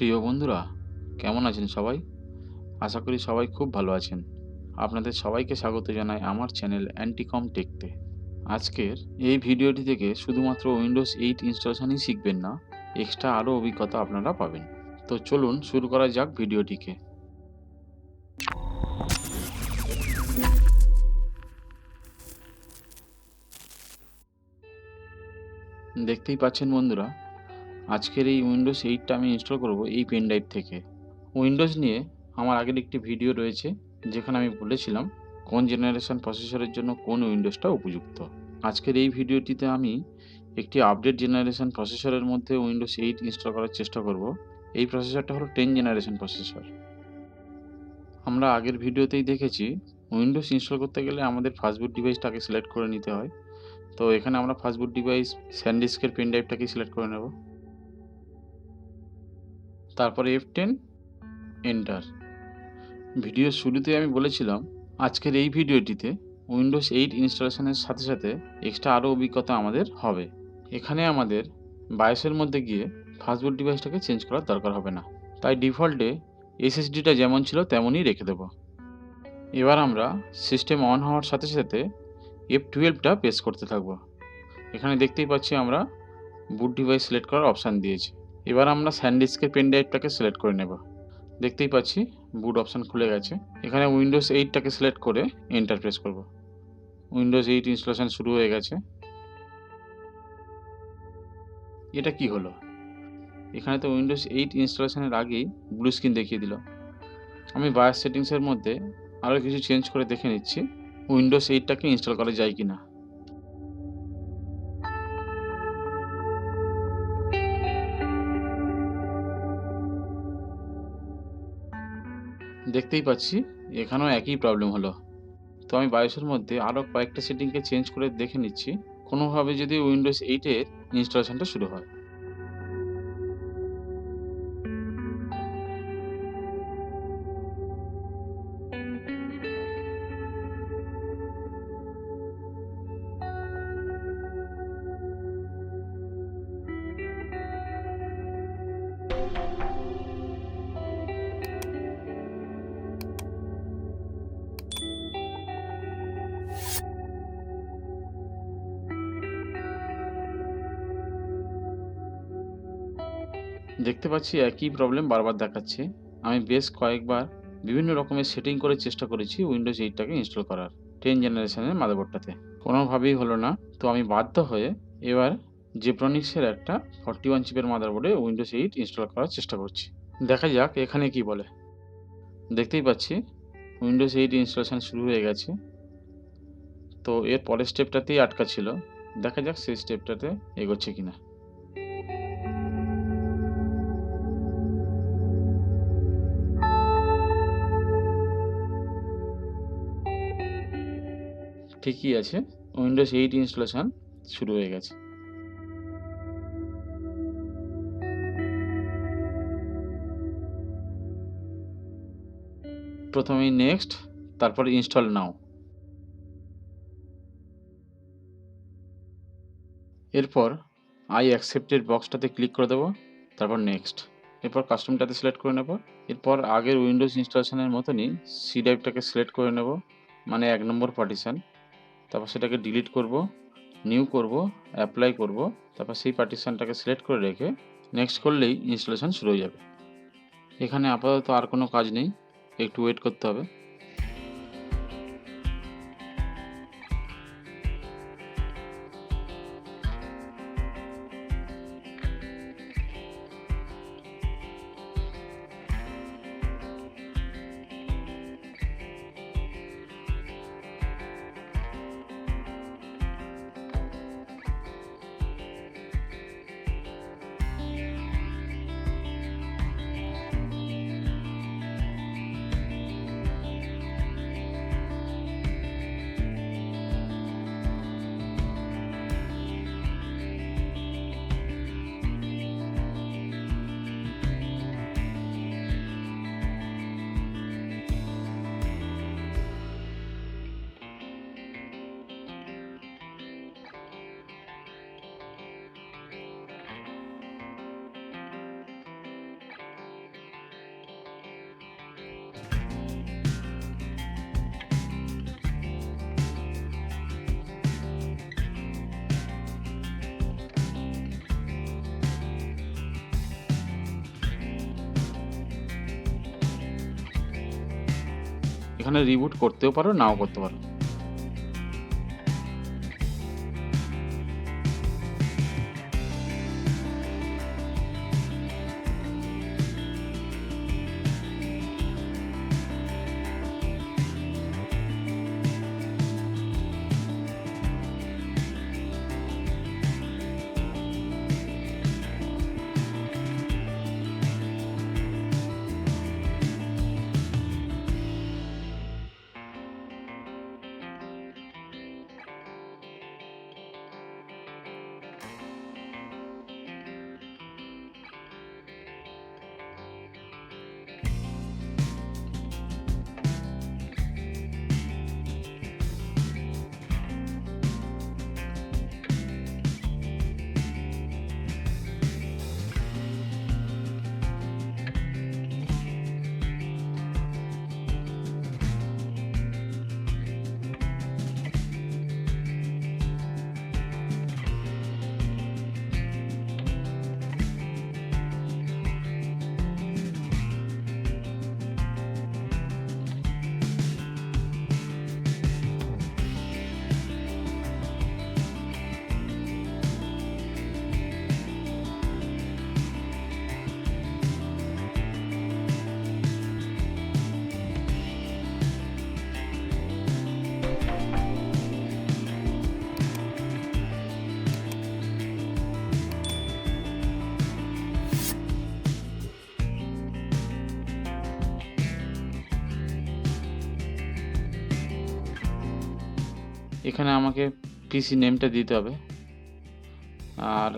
প্রিয় বন্ধুরা, কেমন আছেন সবাই? আশা করি সবাই খুব ভালো আছেন। আপনাদের সবাইকে স্বাগত জানাই আমার চ্যানেল অ্যান্টিকম টেকতে আজকের এই ভিডিওটি থেকে শুধুমাত্র উইন্ডোজ এইট ইনস্টলেশনই শিখবেন না এক্সট্রা আরও অভিজ্ঞতা আপনারা পাবেন। তো চলুন শুরু করা যাক ভিডিওটিকে। দেখতেই পাচ্ছেন বন্ধুরা আজকের এই উইন্ডোজ এইটটা আমি ইনস্টল করব এই পেন ড্রাইভ থেকে। উইন্ডোজ নিয়ে আমার আগের একটি ভিডিও রয়েছে, যেখানে আমি বলেছিলাম কোন জেনারেশন প্রসেসরের জন্য কোন উইন্ডোজটা উপযুক্ত। আজকের এই ভিডিওটিতে আমি একটি আপডেট জেনারেশন প্রসেসরের মধ্যে উইন্ডোজ এইট ইনস্টল করার চেষ্টা করব। এই প্রসেসরটা হলো টেন জেনারেশন প্রসেসর আমরা আগের ভিডিওতেই দেখেছি উইন্ডোজ ইনস্টল করতে গেলে আমাদের ফাস্টবুট ডিভাইসটাকে সিলেক্ট করে নিতে হয়। তো এখানে আমরা ফাস্টবুট ডিভাইস স্যান্ডিস্কের পেন ড্রাইভটাকে সিলেক্ট করে নেব। তারপরে এফ টেন এন্টার ভিডিওর শুরুতে আমি বলেছিলাম, আজকের এই ভিডিওটিতে উইন্ডোজ এইট ইনস্টলেশনের সাথে সাথে এক্সট্রা আরও অভিজ্ঞতা আমাদের হবে। এখানে আমাদের বায়োসের মধ্যে গিয়ে ফাস্টবুট ডিভাইসটাকে চেঞ্জ করার দরকার হবে না। তাই ডিফল্টে এসএসডিটা যেমন ছিল তেমনই রেখে দেব। এবার আমরা সিস্টেম অন হওয়ার সাথে সাথে এফ টুয়েলভটা প্রেস করতে থাকব। এখানে দেখতেই পাচ্ছি আমরা বুট ডিভাইস সিলেক্ট করার অপশান দিয়েছি। এবার আমরা স্যান্ডিস্কের পেন ড্রাইভটাকে সিলেক্ট করে নেব। দেখতেই পাচ্ছি বুট অপশান খুলে গেছে। এখানে উইন্ডোজ এইটটাকে সিলেক্ট করে এন্টার প্রেস করব। উইন্ডোজ এইট ইনস্টলেশন শুরু হয়ে গেছে। এটা কি হলো? এখানে তো উইন্ডোজ এইট ইনস্টলেশনের আগেই ব্লু স্ক্রিন দেখিয়ে দিল। আমি বায়াস সেটিংসের মধ্যে আরও কিছু চেঞ্জ করে দেখে নিচ্ছি। উইন্ডোজ এইটটাকে ইনস্টল করা যায় কি না দেখতেই পাচ্ছি, এখানেও একই প্রবলেম হলো। তো আমি বায়োসের মধ্যে আরও কয়েকটা সেটিংকে চেঞ্জ করে দেখে নিচ্ছি। কোনোভাবে যদি উইন্ডোজ এইটের ইনস্টলেশনটা শুরু হয়। দেখতে পাচ্ছি একই প্রবলেম বারবার দেখাচ্ছে। আমি বেশ কয়েকবার বিভিন্ন রকমের সেটিং করে চেষ্টা করেছি উইন্ডোজ এইটটাকে ইনস্টল করার টেন জেনারেশনের মাদারবোর্ডটাতে কোনোভাবেই হলো না। তো আমি বাধ্য হয়ে এবার জেপ্রনিক্সের একটা ফর্টি ওয়ান চিপের মাদারবোর্ডে উইন্ডোজ এইট ইনস্টল করার চেষ্টা করছি। দেখা যাক এখানে কি বলে। দেখতেই পাচ্ছি উইন্ডোজ এইট ইনস্টলেশন শুরু হয়ে গেছে। তো এর পরের স্টেপটাতেই আটকা ছিল। দেখা যাক সেই স্টেপটাতে এগোচ্ছে কিনা। ঠিকই আছে। উইন্ডোজ এইট ইনস্টলেশন শুরু হয়ে গেছে। প্রথমেই নেক্সট তারপর ইনস্টল নাও এরপর আই অ্যাকসেপ্টের বক্সটাতে ক্লিক করে দেবো, তারপর নেক্সট এরপর কাস্টমটাতে সিলেক্ট করে নেব। এরপর আগের উইন্ডোজ ইনস্টলেশনের মতনই সি ড্রাইভটাকে সিলেক্ট করে নেব মানে এক নম্বর পার্টিশান তারপর সেটাকে ডিলিট করব নিউ করব অ্যাপ্লাই করব, তারপর সেই পার্টিশানটাকে সিলেক্ট করে রেখে নেক্সট করলেই ইনস্টলেশন শুরু হয়ে যাবে। এখানে আপাতত আর কোনো কাজ নেই, একটু ওয়েট করতে হবে। এখানে রিবুট করতেও পারো নাও করতে পারো। এখানে আমাকে পিসি নেমটা দিতে হবে। আর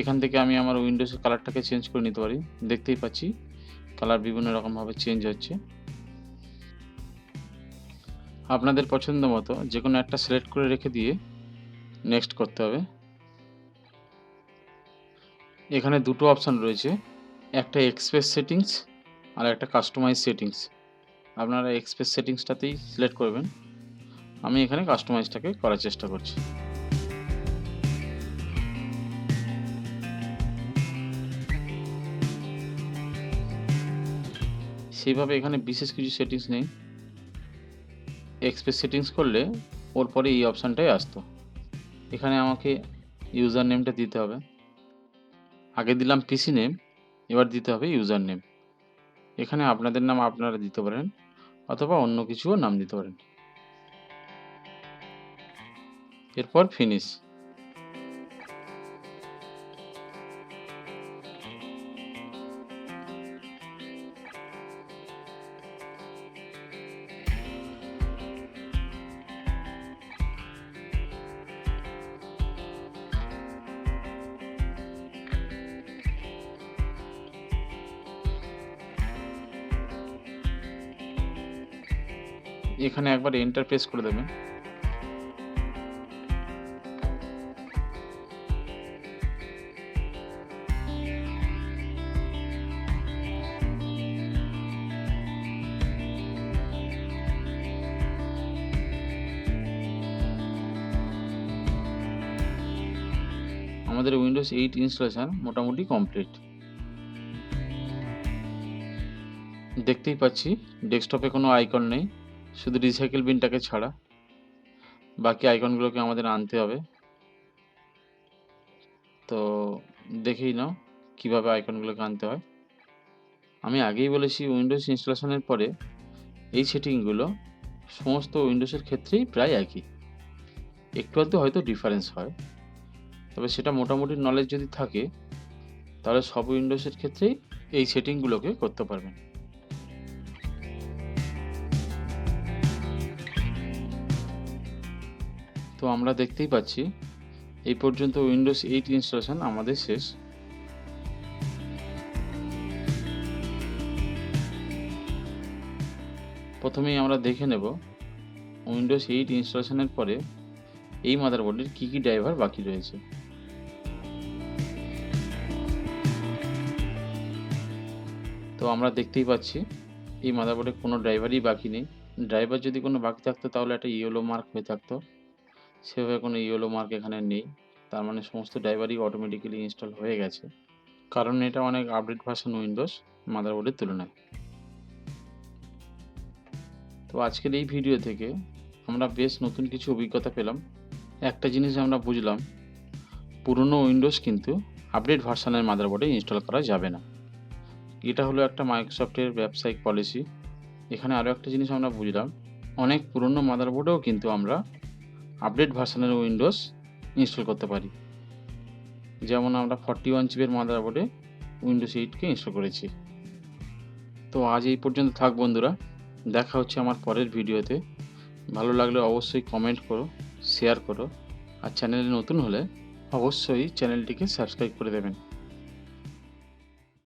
এখান থেকে আমি আমার উইন্ডোজের কালারটাকে চেঞ্জ করে নিতে পারি। দেখতেই পাচ্ছি কালার বিভিন্ন রকমভাবে চেঞ্জ হচ্ছে। আপনাদের পছন্দ মতো যে কোনো একটা সিলেক্ট করে রেখে দিয়ে নেক্সট করতে হবে। এখানে দুটো অপশান রয়েছে, একটা এক্সপ্রেস সেটিংস আর একটা কাস্টমাইজ সেটিংস আপনারা এক্সপ্রেস সেটিংসটাতেই সিলেক্ট করবেন। আমি এখানে কাস্টমাইজটাকে করার চেষ্টা করছি। সেইভাবে এখানে বিশেষ কিছু সেটিংস নেই। এক্সপ্রেস সেটিংস করলে ওর পরে এই অপশানটাই আসতো। এখানে আমাকে ইউজার নেমটা দিতে হবে। আগে দিলাম পিসি নেম এবার দিতে হবে ইউজার নেম এখানে আপনাদের নাম আপনারা দিতে পারেন, অথবা অন্য কিছুও নাম দিতে পারেন। এরপর ফিনিশ এখানে একবার এন্টার প্রেস করে দেবেন। আমাদের উইন্ডোজ এইট ইনস্টলেশন মোটামুটি কমপ্লিট দেখতেই পাচ্ছি ডেস্কটপে কোনো আইকন নেই, শুধু রিসাইকেল বিনটাকে ছাড়া। বাকি আইকনগুলোকে আমাদের আনতে হবে। তো দেখেই নাও, কীভাবে আইকনগুলোকে আনতে হয়। আমি আগেই বলেছি উইন্ডোজ ইনস্টলেশনের পরে এই সেটিংগুলো সমস্ত উইন্ডোজের ক্ষেত্রেই প্রায় একই। একটু আধটু হয়তো ডিফারেন্স হয়। তবে সেটা মোটামুটি নলেজ যদি থাকে, তাহলে সব উইন্ডোজের ক্ষেত্রেই এই সেটিংগুলোকে করতে পারবেন। তো আমরা দেখতেই পাচ্ছি, এই পর্যন্ত উইন্ডোজ এইট ইনস্টলেশন আমাদের শেষ। প্রথমেই আমরা দেখে নেব উইন্ডোজ এইট ইনস্টলেশনের পরে এই মাদারবোর্ডের কী কী ড্রাইভার বাকি রয়েছে। তো আমরা দেখতেই পাচ্ছি, এই মাদারবোর্ডে কোনো ড্রাইভারই বাকি নেই। ড্রাইভার যদি কোনো বাকি থাকতো, তাহলে একটা ইয়েলো মার্ক হয়ে থাকতো। সেভাবে কোনো ইয়েলো মার্ক এখানে নেই। তার মানে সমস্ত ড্রাইভারই অটোমেটিক্যালি ইনস্টল হয়ে গেছে। কারণ এটা অনেক আপডেট ভার্সন উইন্ডোজ মাদারবোর্ডের তুলনায়। তো আজকের এই ভিডিও থেকে আমরা বেশ নতুন কিছু অভিজ্ঞতা পেলাম। একটা জিনিস আমরা বুঝলাম, পুরনো উইন্ডোজ কিন্তু আপডেট ভার্সানের মাদারবোর্ডে ইনস্টল করা যাবে না। এটা হলো একটা মাইক্রোসফটের ব্যবসায়িক পলিসি এখানে আরও একটা জিনিস আমরা বুঝলাম। অনেক পুরনো মাদারবোর্ডেও কিন্তু আমরা আপডেট ভার্সানের উইন্ডোজ ইনস্টল করতে পারি। যেমন আমরা ফর্টি ওয়ান জিবির মাদারবোর্ডে উইন্ডোজ এইটকে ইনস্টল করেছি। তো আজ এই পর্যন্ত থাক বন্ধুরা। দেখা হচ্ছে আমার পরের ভিডিওতে। ভালো লাগলে অবশ্যই কমেন্ট করো শেয়ার করো। আর চ্যানেলে নতুন হলে অবশ্যই চ্যানেলটিকে সাবস্ক্রাইব করে দেবেন।